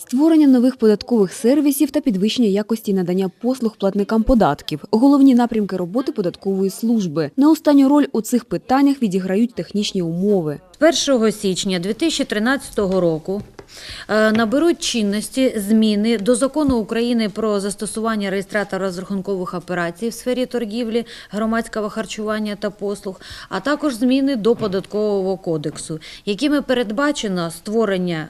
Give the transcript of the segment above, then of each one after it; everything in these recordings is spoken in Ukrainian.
Створення нових податкових сервісів та підвищення якості надання послуг платникам податків – головні напрямки роботи податкової служби. На останню роль у цих питаннях відіграють технічні умови. 1 січня 2013 року наберуть чинності зміни до закону України про застосування реєстратора розрахункових операцій в сфері торгівлі, громадського харчування та послуг, а також зміни до податкового кодексу, якими передбачено створення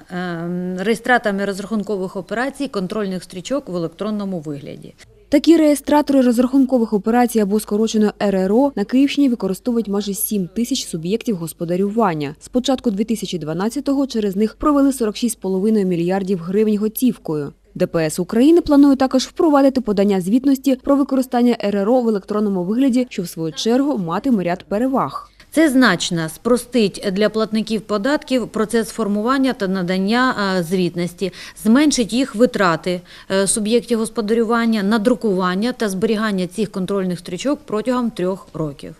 реєстратами реєстраторами розрахункових операцій контрольних стрічок в електронному вигляді. Такі реєстратори розрахункових операцій або скорочено РРО на Київщині використовують майже 7 тисяч суб'єктів господарювання. З початку 2012-го через них провели 46,5 мільярдів гривень готівкою. ДПС України планує також впровадити подання звітності про використання РРО в електронному вигляді, що в свою чергу матиме ряд переваг. Це значно спростить для платників податків процес формування та надання е, звітності, зменшить їх витрати е, суб'єктів господарювання, надрукування та зберігання цих контрольних стрічок протягом трьох років.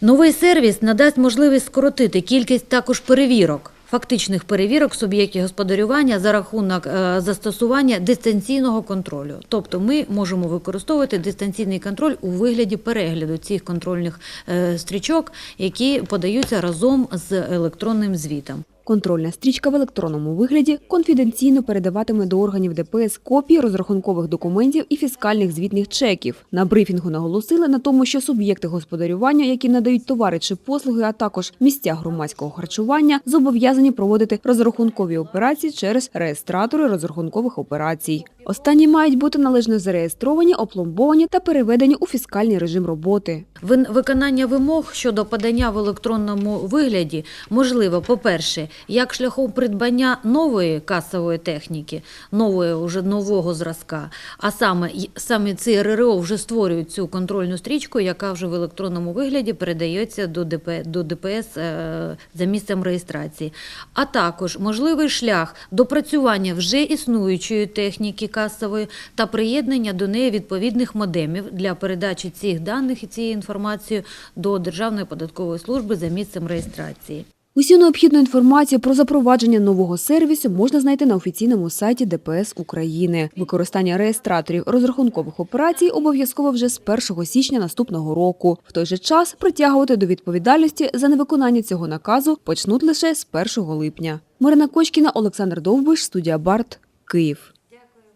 Новий сервіс надасть можливість скоротити кількість також перевірок. Фактичних перевірок суб'єктів господарювання за рахунок е, застосування дистанційного контролю. Тобто ми можемо використовувати дистанційний контроль у вигляді перегляду цих контрольних е, стрічок, які подаються разом з електронним звітом. Контрольна стрічка в електронному вигляді конфіденційно передаватиме до органів ДПС копії розрахункових документів і фіскальних звітних чеків. На брифінгу наголосили на тому, що суб'єкти господарювання, які надають товари чи послуги, а також місця громадського харчування, зобов'язані проводити розрахункові операції через реєстратори розрахункових операцій. Останні мають бути належно зареєстровані, опломбовані та переведені у фіскальний режим роботи. Виконання вимог щодо подання в електронному вигляді можливо, по-перше, як шляхом придбання нової касової техніки, нової уже нового зразка, а саме саме ці РРО вже створюють цю контрольну стрічку, яка вже в електронному вигляді передається до ДП, до ДПС е, за місцем реєстрації. А також можливий шлях допрацювання вже існуючої техніки касової та приєднання до неї відповідних модемів для передачі цих даних і цієї інформації до Державної податкової служби за місцем реєстрації. Усю необхідну інформацію про запровадження нового сервісу можна знайти на офіційному сайті ДПС України. Використання реєстраторів розрахункових операцій обов'язково вже з 1 січня наступного року. В той же час притягувати до відповідальності за невиконання цього наказу почнуть лише з 1 липня. Марина Кочкіна, Олександр Довбиш, студія Барт, Київ.